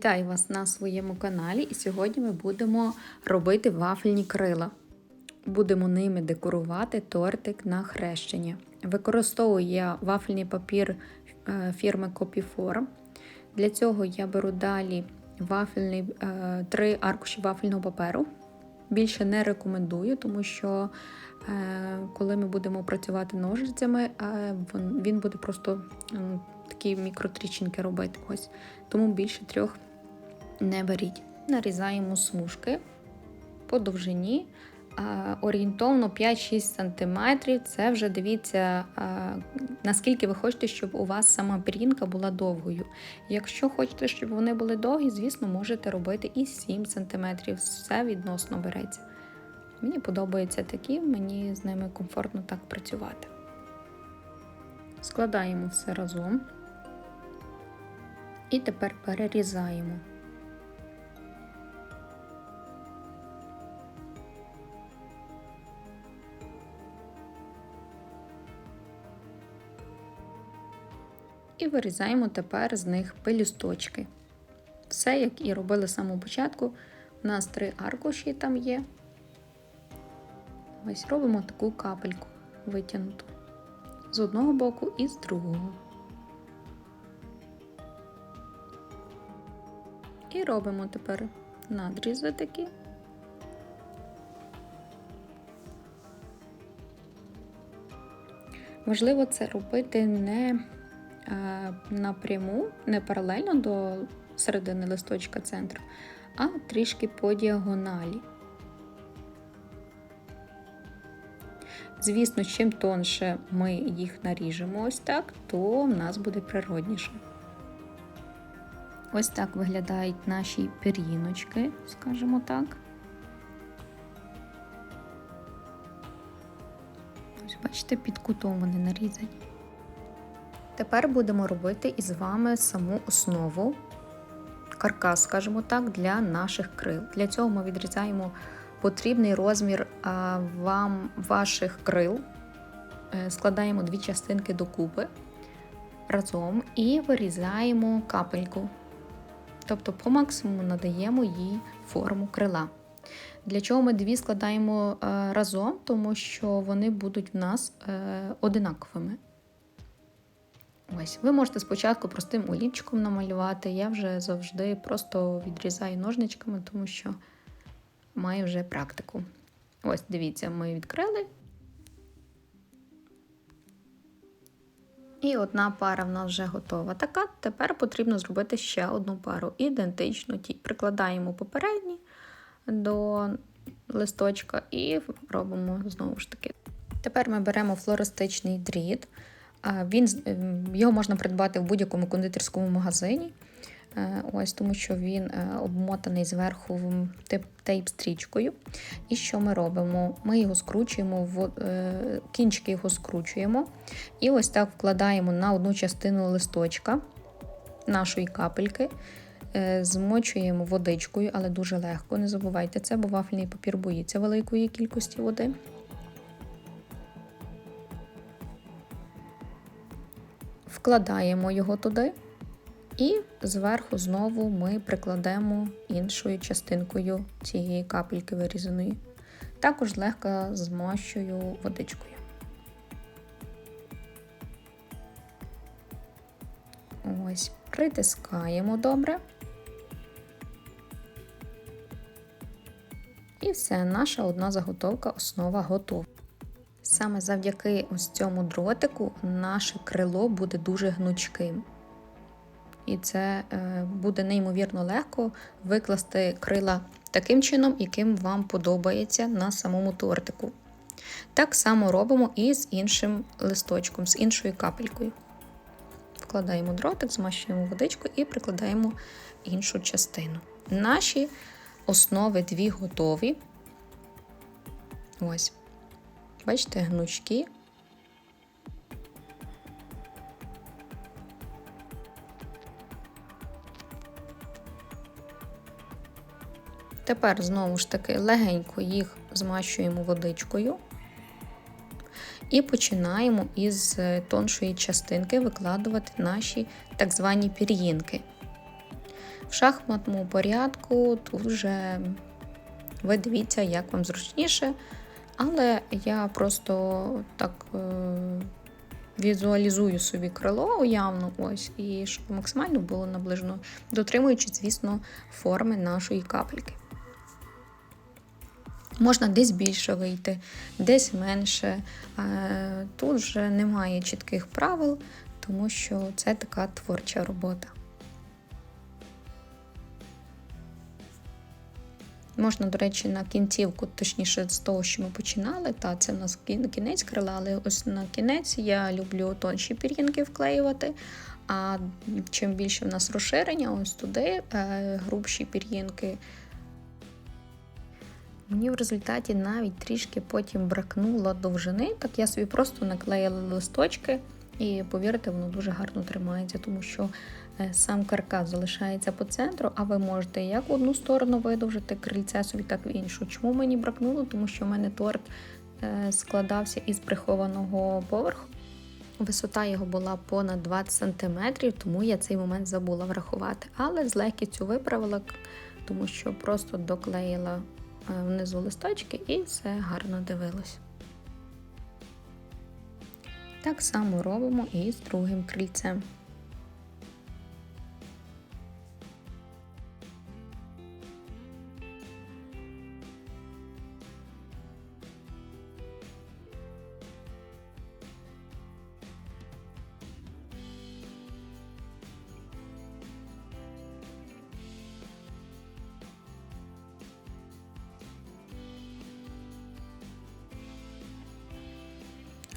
Вітаю вас на своєму каналі, і сьогодні ми будемо робити вафельні крила. Будемо ними декорувати тортик на хрещення. Використовую я вафельний папір е, фірми Copyform. Для цього я беру далі вафельний, е, три аркуші вафельного паперу. Більше не рекомендую, тому що е, коли ми будемо працювати ножицями, він- буде просто такі мікротрічинки робити. Ось. Тому більше трьох не беріть. Нарізаємо смужки по довжині. Орієнтовно 5-6 см. Це вже дивіться, наскільки ви хочете, щоб у вас сама пірінка була довгою. Якщо хочете, щоб вони були довгі, звісно, можете робити і 7 см. Все відносно береться. Мені подобаються такі, мені з ними комфортно так працювати. Складаємо все разом. І тепер перерізаємо. І вирізаємо тепер з них пелюсточки. Все, як і робили з самого початку. У нас три аркуші там є. Ось робимо таку капельку витягнуту з одного боку і з другого. І робимо тепер надрізи такі. Важливо це робити не напряму, не паралельно до середини листочка центру, а трішки по діагоналі. Звісно, чим тонше ми їх наріжемо ось так, то в нас буде природніше. Ось так виглядають наші пір'їночки, скажімо так. Ось бачите, під кутом вони нарізані. Тепер будемо робити із вами саму основу, каркас, скажімо так, для наших крил. Для цього ми відрізаємо потрібний розмір вам ваших крил, Е, складаємо дві частинки докупи разом і вирізаємо капельку. Тобто по максимуму надаємо їй форму крила. Для чого ми дві складаємо е, разом, тому що вони будуть в нас е, одинаковими. Ось, ви можете спочатку простим олівчиком намалювати. Я вже завжди просто відрізаю ножничками, тому що маю вже практику. Ось, дивіться, ми відкрили. І одна пара в нас вже готова. Така, тепер потрібно зробити ще одну пару, ідентичну тій. Прикладаємо попередні до листочка і робимо знову ж таки. Тепер ми беремо флористичний дріт. Він, ем, його можна придбати в будь-якому кондитерському магазині. Е, Ось тому, що він е, обмотаний зверху тейп-стрічкою. І що ми робимо? Ми його скручуємо, в, е, кінчики його скручуємо. І ось так вкладаємо на одну частину листочка нашої капельки, змочуємо водичкою, але дуже легко. Не забувайте це, бо вафельний папір боїться великої кількості води. Вкладаємо його туди. І зверху знову ми прикладемо іншою частинкою цієї капельки вирізаної. Також легко змащую водичкою. Ось, притискаємо добре. І все, наша одна заготовка, основа готова. Саме завдяки ось цьому дротику наше крило буде дуже гнучким. І це е, буде неймовірно легко викласти крила таким чином, яким вам подобається на самому тортику. Так само робимо і з іншим листочком, з іншою капелькою. Вкладаємо дротик, змащуємо водичку і прикладаємо іншу частину. Наші основи дві готові. Ось. Бачите, гнучки. Тепер знову ж таки легенько їх змащуємо водичкою і починаємо із е, тоншої частинки викладувати наші так звані пір'їнки. В шахматному порядку тут вже ви дивіться, як вам зручніше. Але я просто так е, візуалізую собі крило уявно, ось, і щоб максимально було наближено, дотримуючи, звісно, форми нашої капельки. Можна десь більше вийти, десь менше. Е, Тут вже немає чітких правил, тому що це така творча робота. Можна, до речі, на кінцівку, точніше, з того, що ми починали, та це в нас кінець крила, але ось на кінець я люблю тонші пір'їнки вклеювати. А чим більше в нас розширення, ось туди е, грубші пір'їнки. Мені в результаті навіть трішки потім бракнуло довжини, так я собі просто наклеїла листочки, і повірте, воно дуже гарно тримається, тому що сам каркас залишається по центру, а ви можете як в одну сторону видовжити крильце собі, так в іншу. Чому мені бракнуло? Тому що в мене торт е, складався із прихованого поверху. Висота його була понад 20 см, тому я цей момент забула врахувати. Але з легкістю виправила, тому що просто доклеїла е, внизу листочки і все гарно дивилось. Так само робимо і з другим крильцем.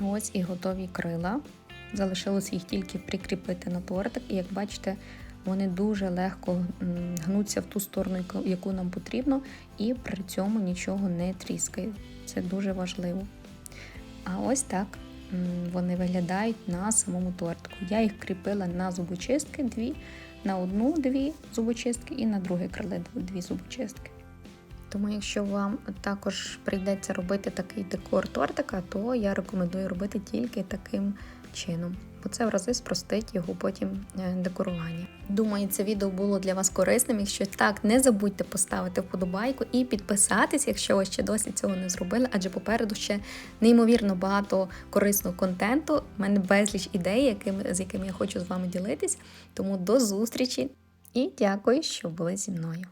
Ось і готові крила. Залишилось їх тільки прикріпити на тортик, і як бачите, вони дуже легко гнуться в ту сторону, яку нам потрібно, і при цьому нічого не тріскає. Це дуже важливо. А ось так вони виглядають на самому тортику. Я їх кріпила на зубочистки, дві, на одну-дві зубочистки і на друге криле дві зубочистки. Тому, якщо вам також прийдеться робити такий декор тортика, то я рекомендую робити тільки таким чином, бо це в рази спростить його потім е, декорування. Думаю, це відео було для вас корисним. Якщо так, не забудьте поставити вподобайку і підписатись, якщо ви ще досі цього не зробили, адже попереду ще неймовірно багато корисного контенту. У мене безліч ідей, якими, з якими я хочу з вами ділитись. Тому до зустрічі і дякую, що були зі мною.